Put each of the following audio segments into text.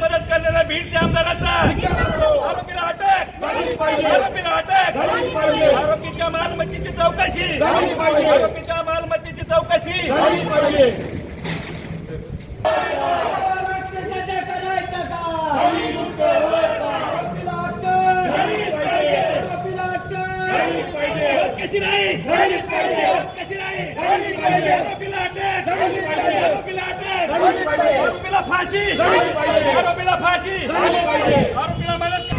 मदत करणाऱ्या बीडच्या आमदाराचा. अटक आरोपीच्या मालमत्तेची चौकशी आरोपीच्या मालमत्तेची चौकशी कशी नाही फाशी आरोपीला फाशी आरोपीला मदत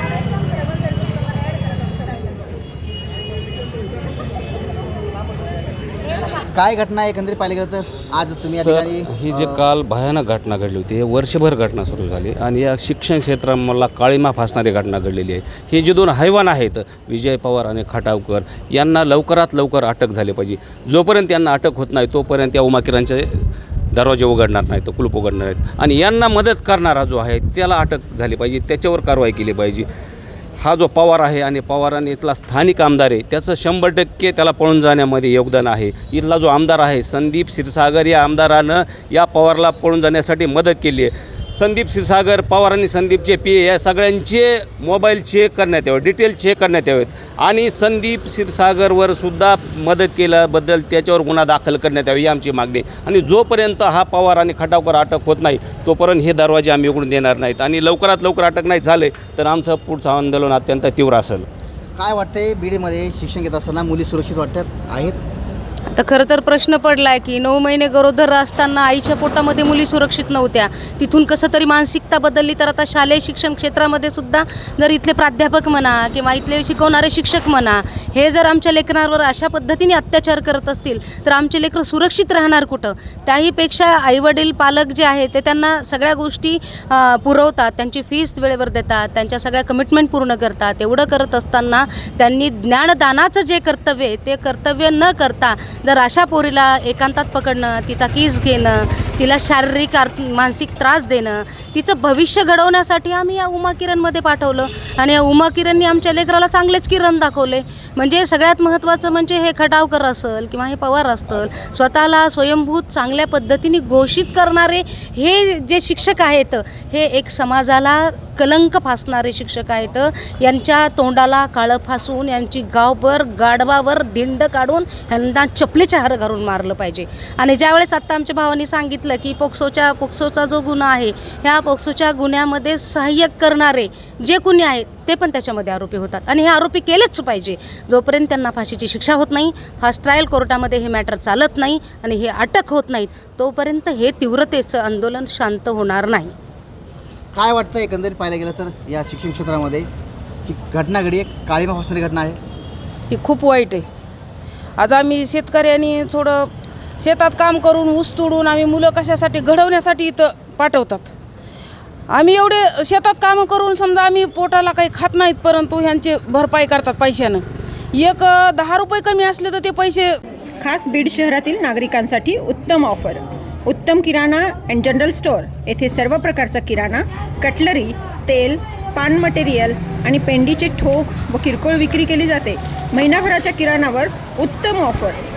काय घटना आहे एकंदरीत पाहिलं गेलं तर? आज तुम्ही या सर ठिकाणी ही जी काल भयानक घटना घडली होती हे वर्षभर घटना सुरू झाली आणि या शिक्षण क्षेत्राला काळीमा फासणारी घटना घडलेली आहे. हे जे दोन हैवान आहेत विजय पवार आणि खटावकर यांना लवकरात लवकर अटक झाली पाहिजे. जोपर्यंत यांना अटक होत नाही तोपर्यंत या उमाकिरांचे दरवाजे उघडणार नाहीत कुलूप उघडणार आहेत आणि यांना मदत करणारा जो आहे त्याला अटक झाली पाहिजे त्याच्यावर कारवाई केली पाहिजे. हा जो पवार आहे आणि पवारांनी इथला स्थानिक आमदार आहे त्याचं शंभर टक्के त्याला पळून जाण्यामध्ये योगदान आहे. इथला जो आमदार आहे संदीप क्षीरसागर या आमदारानं या पवारला पळून जाण्यासाठी मदत केली आहे. संदीप क्षीरसागर पवार आणि संदीपचे पी या सगळ्यांचे मोबाईल चेक करण्यात यावे डिटेल चेक करण्यात यावेत आणि संदीप क्षीरसागरवर सुद्धा मदत केल्याबद्दल त्याच्यावर गुन्हा दाखल करण्यात यावे ही आमची मागणी आणि जोपर्यंत हा पवार आणि खटावकर अटक होत नाही तोपर्यंत हे दरवाजे आम्ही उघडून देणार नाहीत. आणि लवकरात लवकर अटक नाही झाले तर आमचं पुढचं आंदोलन अत्यंत तीव्र असेल. काय वाटतंय बीडमध्ये शिक्षण घेत असताना मुली सुरक्षित वाटतात आहेत? तर खरं तर प्रश्न पडलाय की नऊ महिने गरोदर असताना आईच्या पोटामध्ये मुली सुरक्षित नव्हत्या. तिथून कसं तरी मानसिकता बदलली तर आता शालेय शिक्षण क्षेत्रामध्ये सुद्धा जर इथले प्राध्यापक म्हणा किंवा इथले शिकवणारे शिक्षक म्हणा हे जर आमच्या लेकरांवर अशा पद्धतीने अत्याचार करत असतील तर आमचे लेकरं सुरक्षित राहणार कुठं? त्याहीपेक्षा आईवडील पालक जे आहेत ते त्यांना सगळ्या गोष्टी पुरवतात त्यांची फीस वेळेवर देतात त्यांच्या सगळ्या कमिटमेंट पूर्ण करतात. एवढं करत असताना त्यांनी ज्ञानदानाचं जे कर्तव्य आहे ते कर्तव्य न करता जर अशा पोरीला एकांतात पकडणं तिचा किस घेणं तिला शारीरिक आर्थ मानसिक त्रास देणं तिचं भविष्य घडवण्यासाठी आम्ही या उमा किरणमध्ये पाठवलं. आणि या उमा किरणनी आमच्या लेकराला चांगलेच किरण दाखवले. म्हणजे सगळ्यात महत्त्वाचं म्हणजे हे खटावकर असेल किंवा हे पवार असतील स्वतःला स्वयंभूत चांगल्या पद्धतीने घोषित करणारे हे जे शिक्षक आहेत हे एक समाजाला कलंक फासणारे शिक्षक आहेत. यांच्या तोंडाला काळं फासून यांची गावभर गाढवावर दिंड काढून यांना चपलेचे हार घालून मारलं पाहिजे. आणि ज्यावेळेस आत्ता आमच्या भावांनी सांगितलं की पोक्सोच्या पोक्सोचा जो गुन्हा आहे ह्या पोक्सोच्या गुन्ह्यामध्ये सहाय्यक करणारे जे कुणी आहेत ते पण त्याच्यामध्ये आरोपी होतात. आणि हे आरोपी केलेच पाहिजे. जोपर्यंत त्यांना फाशीची शिक्षा होत नाही फास्ट ट्रायल कोर्टामध्ये हे मॅटर चालत नाही आणि हे अटक होत नाहीत तोपर्यंत हे तीव्रतेचं आंदोलन शांत होणार नाही. काय वाटतं एकंदरीत पाहिलं गेलं तर या शिक्षण क्षेत्रामध्ये? ही घटना घडी एक काळीमा फासणारी घटना आहे. ही खूप वाईट आहे. आज आम्ही शेतकऱ्यांनी थोडं शेतात काम करून ऊस तोडून आम्ही मुलं कशासाठी घडवण्यासाठी इथं पाठवतात. आम्ही एवढे शेतात कामं करून समजा आम्ही पोटाला काही खात नाहीत परंतु ह्यांची भरपाई करतात पैशानं. एक दहा रुपये कमी असले तर ते पैसे खास बीड शहरातील नागरिकांसाठी उत्तम ऑफर. उत्तम किराणा अँड जनरल स्टोअर येथे सर्व प्रकारचा किराणा कटलरी तेल पान मटेरियल आणि पेंडीचे ठोक व किरकोळ विक्री केली जाते. महिनाभराच्या किराणावर उत्तम ऑफर.